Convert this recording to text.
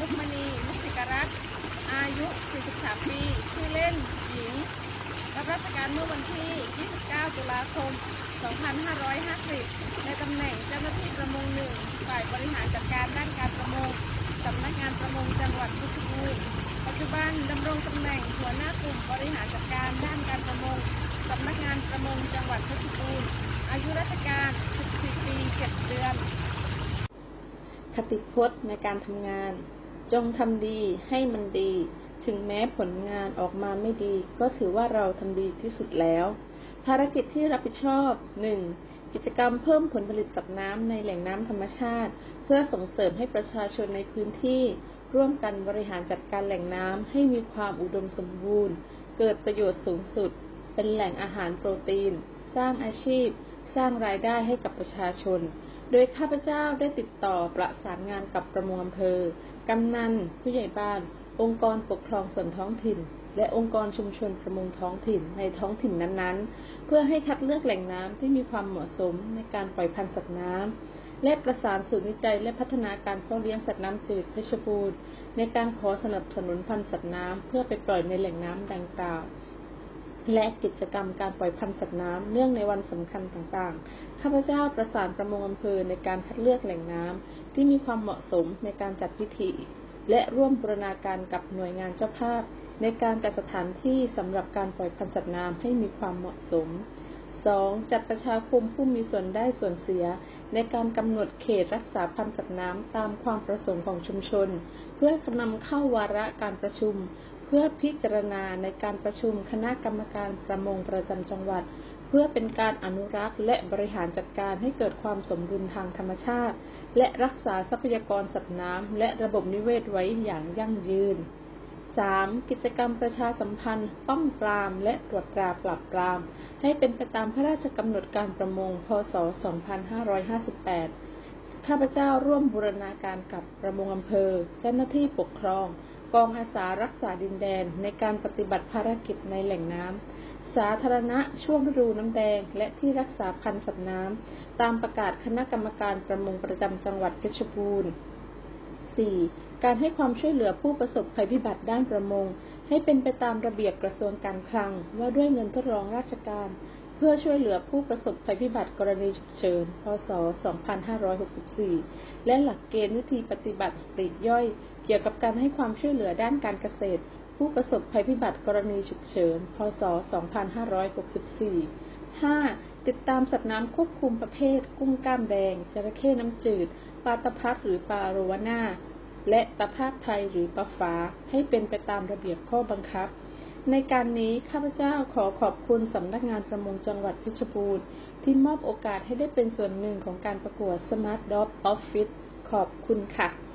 มุกมณีมุสิกรัตน์อายุ 43 ปี ชื่อเล่น หญิง รับราชการเมื่อวันที่ 29 ตุลาคม 2550 ในตำแหน่งเจ้าหน้าที่ประมงหนึ่งฝ่ายบริหารจัดการด้านการประมง สำนักงานประมงจังหวัดเพชรบูรณ์ปัจจุบันดำรงตำแหน่งหัวหน้ากลุ่มบริหารจัดการด้านการประมงสำนักงานประมงจังหวัดเพชรบูรณ์อายุราชการ 14 ปี 7 เดือน คติพจน์ในการทำงาน จงทำดีให้มันดี ถึงแม้ผลงานออกมาไม่ดี ก็ถือว่าเราทำดีที่สุดแล้ว ภารกิจที่รับผิดชอบ 1. กิจกรรมเพิ่มผลผลิตสัตว์น้ำในแหล่งน้ำธรรมชาติ เพื่อส่งเสริมให้ประชาชนในพื้นที่ ร่วมกันบริหารจัดการแหล่งน้ำให้มีความอุดมสมบูรณ์ เกิดประโยชน์สูงสุด เป็นแหล่งอาหารโปรตีน สร้างอาชีพ สร้างรายได้ให้กับประชาชน โดยข้าพเจ้าได้ติดต่อประสานงานกับประมงอำเภอกำนัน ผู้ใหญ่บ้าน องค์กรปกครองส่วนท้องถิ่น และองค์กรชุมชนประมงท้องถิ่นในท้องถิ่นนั้นๆ เพื่อให้คัดเลือกแหล่งน้ำที่มีความเหมาะสมในการปล่อยพันธุ์สัตว์น้ำและประสานศูนย์วิจัยและพัฒนาการเพาะเลี้ยงสัตว์น้ำจืดเพชรบูรณ์ในการขอสนับสนุนพันธุ์สัตว์น้ำเพื่อไปปล่อยในแหล่งน้ำดังกล่าวและกิจกรรมการปล่อยพันธุ์สัตว์น้ำเนื่องในวันสำคัญต่างๆ ข้าพเจ้าประสานประมงอำเภอในการคัดเลือกแหล่งน้ำที่มีความเหมาะสมในการจัดพิธี และร่วมบูรณาการกับหน่วยงานเจ้าภาพ ในการจัดสถานที่สำหรับการปล่อยพันธุ์สัตว์น้ำให้มีความเหมาะสม 2. จัดประชาคมผู้มีส่วนได้ส่วนเสีย ในการกำหนดเขตรักษาพันธุ์สัตว์น้ำตามความประสงค์ของชุมชน เพื่อนำเข้าวาระการประชุม เพื่อพิจารณาในการประชุมคณะกรรมการประมงประจำจังหวัด เพื่อเป็นการอนุรักษ์และบริหารจัดการให้เกิดความสมดุลทางธรรมชาติ และรักษาทรัพยากรสัตว์น้ำและระบบนิเวศไว้อย่างยั่งยืน 3. กิจกรรมประชาสัมพันธ์ ป้องปราม และตรวจตราปราบปราม ให้เป็นไปตามพระราชกำหนดการประมง พศ 2558 ข้าพเจ้าร่วมบูรณาการกับประมงอำเภอ เจ้าหน้าที่ปกครอง กองอาสารักษาดินแดน ในการปฏิบัติภารกิจในแหล่งน้ำ สาธารณะช่วงฤดูน้ำแดง และที่รักษาพันธุ์สัตว์น้ำ ตามประกาศคณะกรรมการประมงประจำจังหวัดเพชรบูรณ์ 4. การให้ความช่วยเหลือผู้ประสบภัยพิบัติด้านประมง ให้เป็นไปตามระเบียบกระทรวงการคลัง ว่าด้วยเงินทดลองราชการ เพื่อช่วยเหลือผู้ประสบภัยพิบัติกรณีฉุกเฉิน พศ 2564 และหลักเกณฑ์วิธีปฏิบัติปลีกย่อย เกี่ยวกับการให้ความช่วยเหลือด้านการเกษตร ผู้ประสบภัยพิบัติกรณีฉุกเฉิน พศ 2564 5. ติดตามสัตว์น้ำควบคุมประเภท กุ้งกล้ามแดง จระเข้น้ำจืด ปลาตะพัดหรือปลาโรวาน่า และตะภาพไทยหรือปลาฟ้าให้เป็นไปตามระเบียบข้อบังคับ ในการนี้ข้าพเจ้าขอขอบคุณสำนักงานประมงจังหวัดเพชรบูรณ์ ที่มอบโอกาสให้ได้เป็นส่วนหนึ่งของการประกวด Smart Dog Office ขอบคุณค่ะ